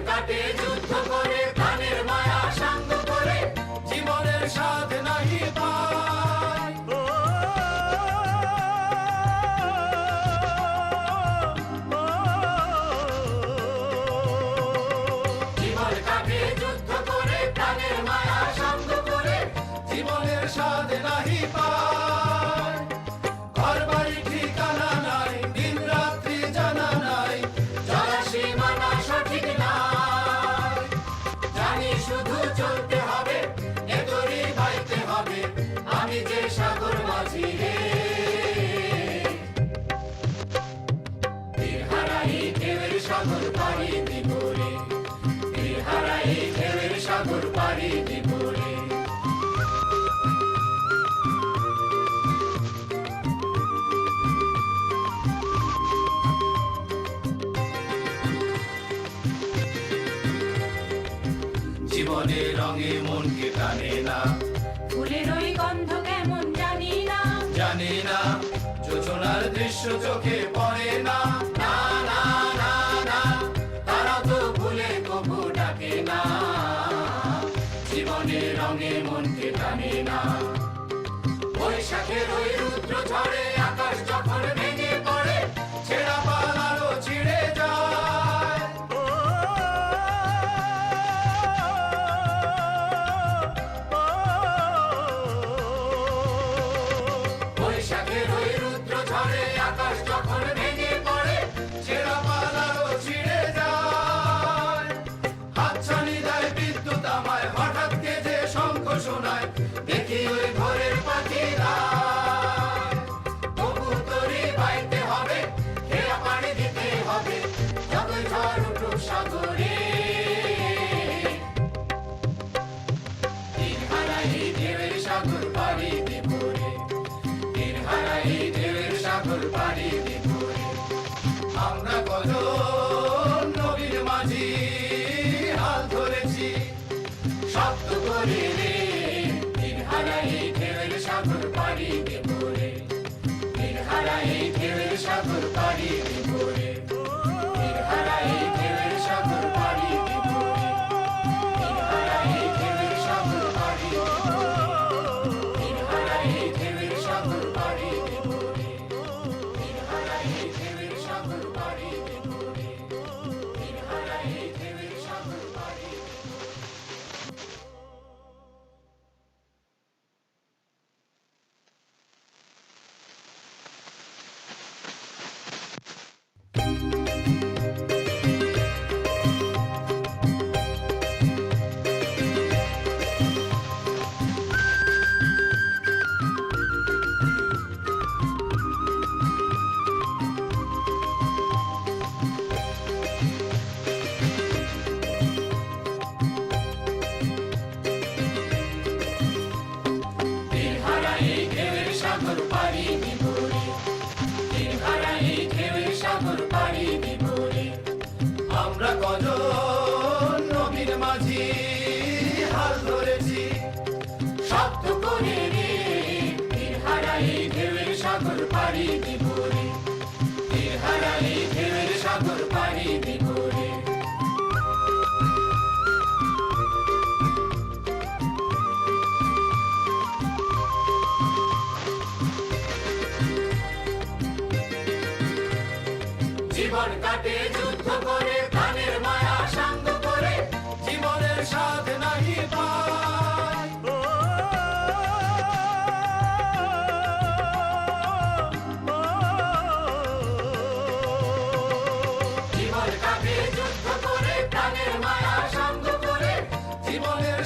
Cabelo. মনে রঙে মনকে টানে না। ফুলের ওই গন্ধ কেমন জানি না। জানি না যোজনার দৃশ্য চোখে পড়ে না। না না না না তারা তো ভুলে কবু ডাকে না। জীবনে রঙে মনকে টানে না। বৈশাখের ওই রুদ্র ঝড়ে Chaguero কজন নবীর মাঝি, হাত ধরেছি। শক্ত করে রে দিন হারাই ঢেউয়ের সাগর পাড়ি দেব রে দিন হারাই ঢেউয়ের সাগর পাড়ি দেব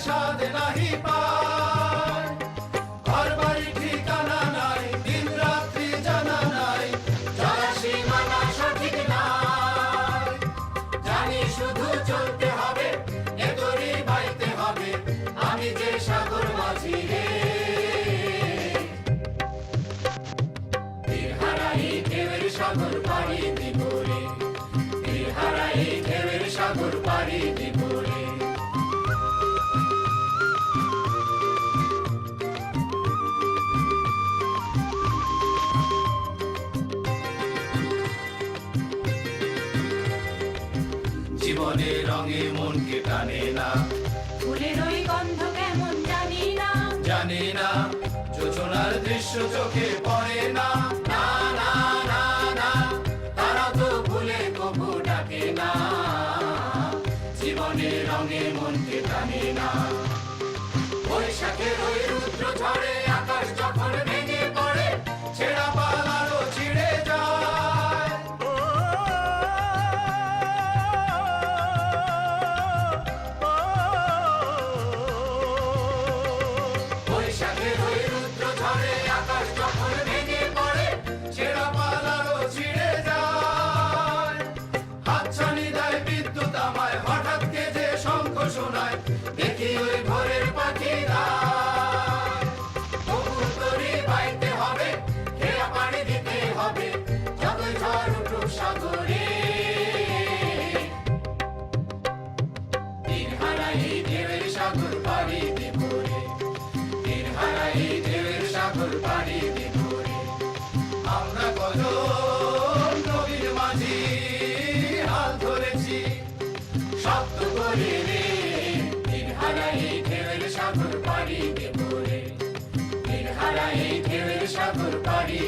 স্বাদ নাহি পা জীবনে রঙে মনকে টানে না। ফুলের ওই গন্ধ কেমন জানি না। না যোজনার দৃশ্য চোখে পড়ে না। না রঙে মনকে টানে না। বৈশাখের ওই রুদ্র ঝড়ে এই ঢেউয়ের সাগর পাড়ি বিভোরে আমরা কত নবীর মাঝি হাল ধরেছি শক্ত করে রে দিনহারা এই ঢেউয়ের সাগর পাড়ি বিভোরে দিনহারা এই ঢেউয়ের সাগর পাড়ি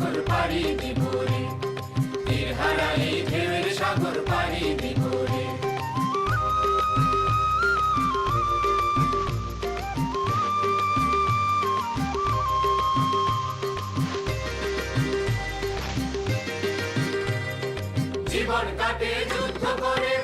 সাগর পাড়ি দিব রে তীর হারা এই ঢেউয়ের সাগর পাড়ি দিব রে জীবন কাটে, যুদ্ধ করে